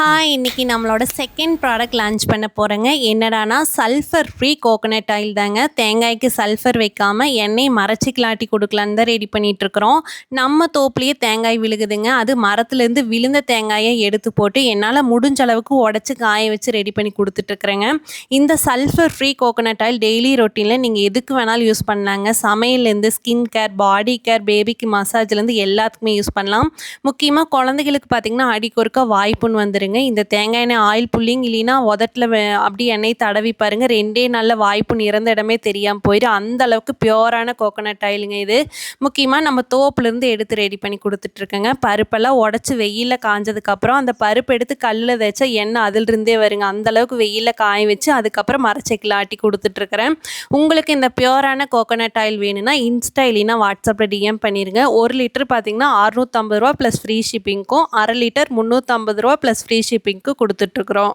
Hi இன்றைக்கி நம்மளோட second product launch பண்ண போகிறேங்க என்னடானா சல்ஃபர் ஃப்ரீ கோகோனட் ஆயில் தாங்க. தேங்காய்க்கு சல்ஃபர் வைக்காமல் எண்ணெய் மறைச்சி கிளாட்டி கொடுக்கலான்னு தான் ரெடி பண்ணிகிட்ருக்குறோம் நம்ம தோப்புலேயே தேங்காய் விழுகுதுங்க. அது மரத்துலேருந்து விழுந்த தேங்காயை எடுத்து போட்டு என்னால் முடிஞ்ச அளவுக்கு உடச்சி காய வச்சு ரெடி பண்ணி கொடுத்துட்ருக்குறேங்க இந்த sulphur free coconut oil daily ரொட்டீனில் நீங்கள் எதுக்கு வேணாலும் யூஸ் பண்ணலாங்க. சமையல்லேருந்து ஸ்கின் கேர் பாடி கேர் பேபிக்கு மசாஜ்லேருந்து எல்லாத்துக்குமே யூஸ் பண்ணலாம். முக்கியமாக குழந்தைகளுக்கு பார்த்திங்கன்னா அடிக்கொருக்க வாய்ப்புன்னு வந்துருங்க இந்த தேங்காய் எண்ணெய் ஆயில் புள்ளிங் இல்லைன்னா உதட்டில் அப்படி எண்ணெய் தடவி பாருங்க. ரெண்டே நல்ல வாய்ப்பு நிறந்த இடமே தெரியாமல் போயிடும் அந்த அளவுக்கு பியோரான கோகோனட் ஆயிலுங்க இது. முக்கியமாக நம்ம தோப்புலேருந்து எடுத்து ரெடி பண்ணி கொடுத்துட்ருக்கேங்க. பருப்பெல்லாம் உடச்சி வெயிலில் காஞ்சதுக்கப்புறம் அந்த பருப்பு எடுத்து கல்லில் தேய்ச்சா எண்ணெய் அதிலிருந்தே வருங்க. அந்த அளவுக்கு வெயிலில் காய வச்சு அதுக்கப்புறம் மரச்சைக்கில் ஆட்டி கொடுத்துட்ருக்குறேன். உங்களுக்கு இந்த பியோரான கோகோனட் ஆயில் வேணும்னா இன்ஸ்டா இல்லைன்னா வாட்ஸ்அப்பில் டிஎம் பண்ணிடுங்க ஒரு லிட்டர் பார்த்தீங்கன்னா அறுநூற்றம்பது ரூபா ப்ளஸ் ஃப்ரீ ஷிப்பிங்க்கும் அரை லிட்டர் முந்நூற்றம்பது ரூபா ப்ளஸ் ஃப்ரீ ஃப்ரீ ஷிப்பிங்க்கு கொடுத்துட்ருக்குறோம்.